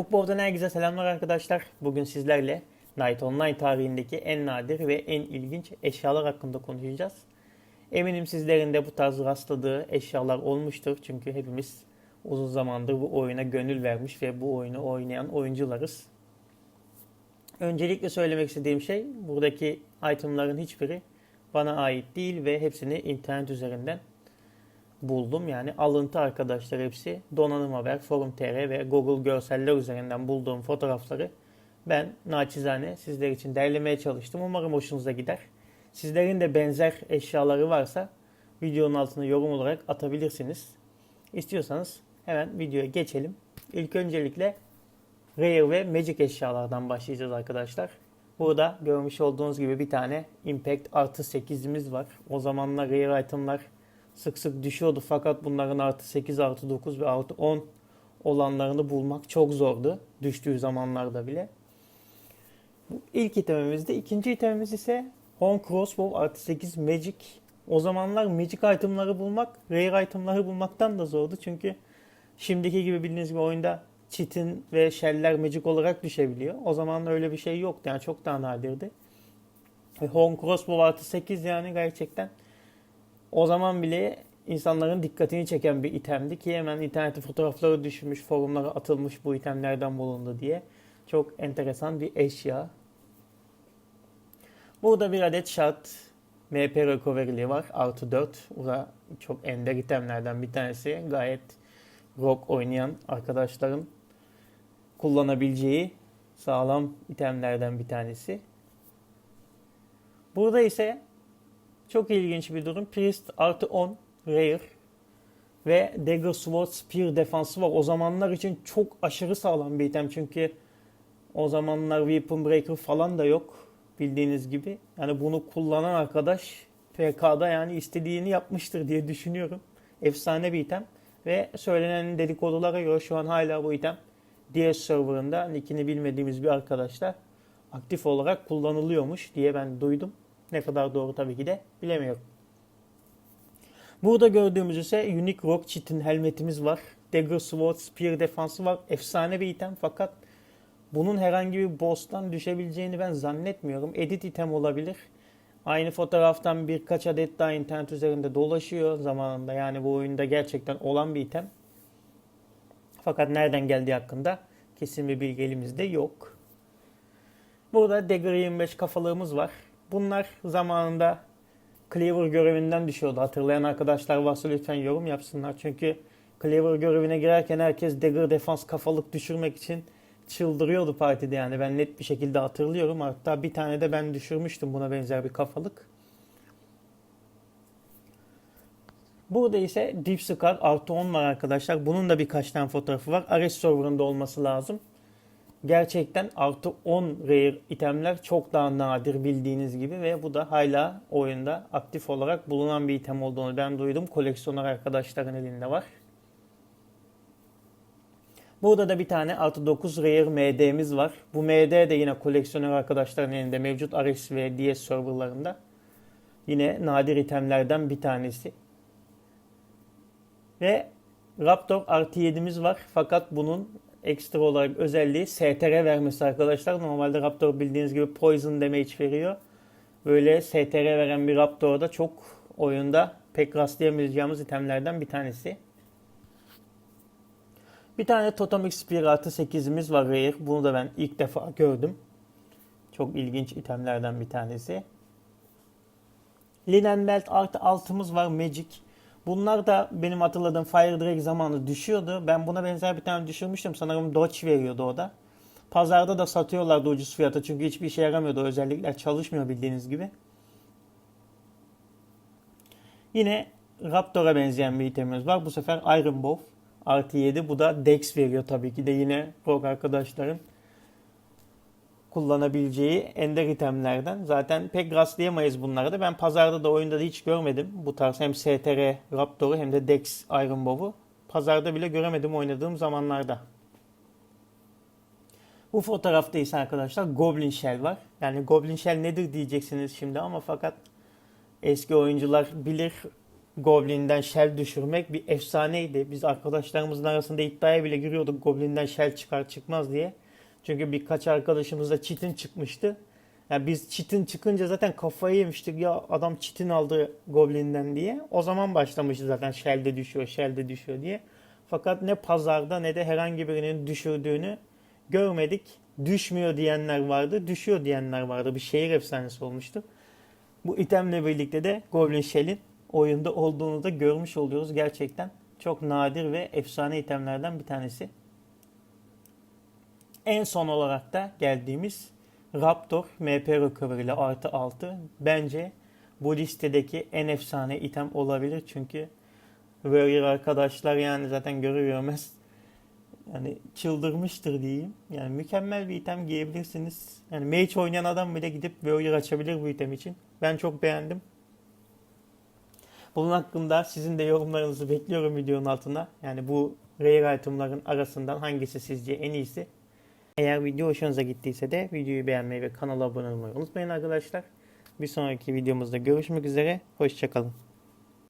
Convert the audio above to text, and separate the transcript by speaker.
Speaker 1: Mukbov'dan herkese selamlar arkadaşlar. Bugün sizlerle Night Online tarihindeki en nadir ve en ilginç eşyalar hakkında konuşacağız. Eminim sizlerin de bu tarz rastladığı eşyalar olmuştur. Çünkü hepimiz uzun zamandır bu oyuna gönül vermiş ve bu oyunu oynayan oyuncularız. Öncelikle söylemek istediğim şey buradaki itemların hiçbiri bana ait değil ve hepsini internet üzerinden buldum. Yani alıntı arkadaşlar hepsi. Donanım Haber, Forum.tr ve Google görseller üzerinden bulduğum fotoğrafları ben naçizane sizler için derlemeye çalıştım. Umarım hoşunuza gider. Sizlerin de benzer eşyaları varsa videonun altına yorum olarak atabilirsiniz. İstiyorsanız hemen videoya geçelim. İlk öncelikle Rare ve Magic eşyalardan başlayacağız arkadaşlar. Burada görmüş olduğunuz gibi bir tane Impact artı 8'imiz var. O zamanlar Rare itemlar sık sık düşüyordu fakat bunların artı 8, artı 9 ve artı 10 olanlarını bulmak çok zordu. Düştüğü zamanlarda bile. Bu ilk itemimizdi. İkinci itemimiz ise Home Crossbow artı 8 Magic. O zamanlar Magic itemları bulmak, Rare itemları bulmaktan da zordu. Çünkü şimdiki gibi bildiğiniz gibi oyunda çitin ve shell'ler Magic olarak düşebiliyor. O zaman öyle bir şey yoktu. Yani çok daha nadirdi. Ve Crossbow artı 8 yani gerçekten o zaman bile insanların dikkatini çeken bir itemdi ki hemen internette fotoğrafları düşmüş, forumlara atılmış bu itemlerden bulundu diye. Çok enteresan bir eşya. Burada bir adet şart MP recovery'li var. Artı 4. Bu da çok ender itemlerden bir tanesi. Gayet rock oynayan arkadaşların kullanabileceği sağlam itemlerden bir tanesi. Burada ise çok ilginç bir durum. Priest artı 10 Rare ve Dagger Sword Spear defansı var. O zamanlar için çok aşırı sağlam bir item çünkü o zamanlar Weapon Breaker falan da yok bildiğiniz gibi. Yani bunu kullanan arkadaş PK'da yani istediğini yapmıştır diye düşünüyorum. Efsane bir item ve söylenen dedikodulara göre şu an hala bu item DS serverında nickini bilmediğimiz bir arkadaşla aktif olarak kullanılıyormuş diye ben duydum. Ne kadar doğru tabii ki de bilemiyorum. Burada gördüğümüz ise Unique Rock Cheat'in helmetimiz var. Dagger Sword Spear defansı var. Efsane bir item fakat bunun herhangi bir boss'tan düşebileceğini ben zannetmiyorum. Edit item olabilir. Aynı fotoğraftan birkaç adet daha internet üzerinde dolaşıyor zamanında. Yani bu oyunda gerçekten olan bir item. Fakat nereden geldiği hakkında kesin bir bilgi elimizde yok. Burada Dagger 25 kafalığımız var. Bunlar zamanında Cleaver görevinden düşüyordu. Hatırlayan arkadaşlar varsa lütfen yorum yapsınlar. Çünkü Cleaver görevine girerken herkes Dagger defans kafalık düşürmek için çıldırıyordu partide yani. Ben net bir şekilde hatırlıyorum. Hatta bir tane de ben düşürmüştüm buna benzer bir kafalık. Burada ise Deep Scar artı 10 var arkadaşlar. Bunun da birkaç tane fotoğrafı var. Ares serverında olması lazım gerçekten artı 10 rare itemler çok daha nadir bildiğiniz gibi ve bu da hala oyunda aktif olarak bulunan bir item olduğunu ben duydum. Koleksiyoner arkadaşların elinde var. Burada da bir tane artı 9 rare MD'miz var. Bu MD de yine koleksiyoner arkadaşların elinde mevcut RS ve DS serverlarında. Yine nadir itemlerden bir tanesi. Ve Raptor artı 7'miz var. Fakat bunun ekstra olarak özelliği STR vermesi arkadaşlar. Normalde Raptor bildiğiniz gibi Poison damage veriyor. Böyle STR veren bir Raptor da çok oyunda pek rastlayamayacağımız itemlerden bir tanesi. Bir tane Totemic Spear artı 8'imiz var Rare. Bunu da ben ilk defa gördüm. Çok ilginç itemlerden bir tanesi. Linen Belt artı 6'mız var Magic. Bunlar da benim hatırladığım Fire Drake zamanı düşüyordu. Ben buna benzer bir tane düşürmüştüm. Sanırım Dodge veriyordu o da. Pazarda da satıyorlardı ucuz fiyata çünkü hiçbir işe yaramıyordu. Özellikler çalışmıyor bildiğiniz gibi. Yine Raptor'a benzeyen bir itemimiz var. Bu sefer Iron Bow artı 7. Bu da Dex veriyor tabii ki de yine Rogue arkadaşların kullanabileceği ender itemlerden. Zaten pek rastlayamayız bunları da. Ben pazarda da oyunda da hiç görmedim. Bu tarz hem STR Raptor'u hem de Dex Iron Bow'u. Pazarda bile göremedim oynadığım zamanlarda. Bu fotoğrafta ise arkadaşlar Goblin Shell var. Yani Goblin Shell nedir diyeceksiniz şimdi ama fakat eski oyuncular bilir. Goblin'den Shell düşürmek bir efsaneydi. Biz arkadaşlarımızın arasında iddiaya bile giriyorduk Goblin'den Shell çıkar çıkmaz diye. Çünkü birkaç arkadaşımızda Chitin çıkmıştı. Yani biz Chitin çıkınca zaten kafayı yemiştik ya adam Chitin aldı Goblin'den diye. O zaman başlamıştı zaten Shell'de düşüyor, Shell'de düşüyor diye. Fakat ne pazarda ne de herhangi birinin düşürdüğünü görmedik. Düşmüyor diyenler vardı, düşüyor diyenler vardı. Bir şehir efsanesi olmuştu. Bu itemle birlikte de Goblin Shell'in oyunda olduğunu da görmüş oluyoruz. Gerçekten çok nadir ve efsane itemlerden bir tanesi. En son olarak da geldiğimiz Raptor MP Recovery ile artı 6 bence bu listedeki en efsane item olabilir. Çünkü Warrior arkadaşlar yani zaten görür görmez yani çıldırmıştır diyeyim. Yani mükemmel bir item giyebilirsiniz. Yani mage oynayan adam bile gidip Warrior açabilir bu item için. Ben çok beğendim. Bunun hakkında sizin de yorumlarınızı bekliyorum videonun altına. Yani bu rare itemların arasından hangisi sizce en iyisi? Eğer video hoşunuza gittiyse de videoyu beğenmeyi ve kanala abone olmayı unutmayın arkadaşlar. Bir sonraki videomuzda görüşmek üzere. Hoşçakalın.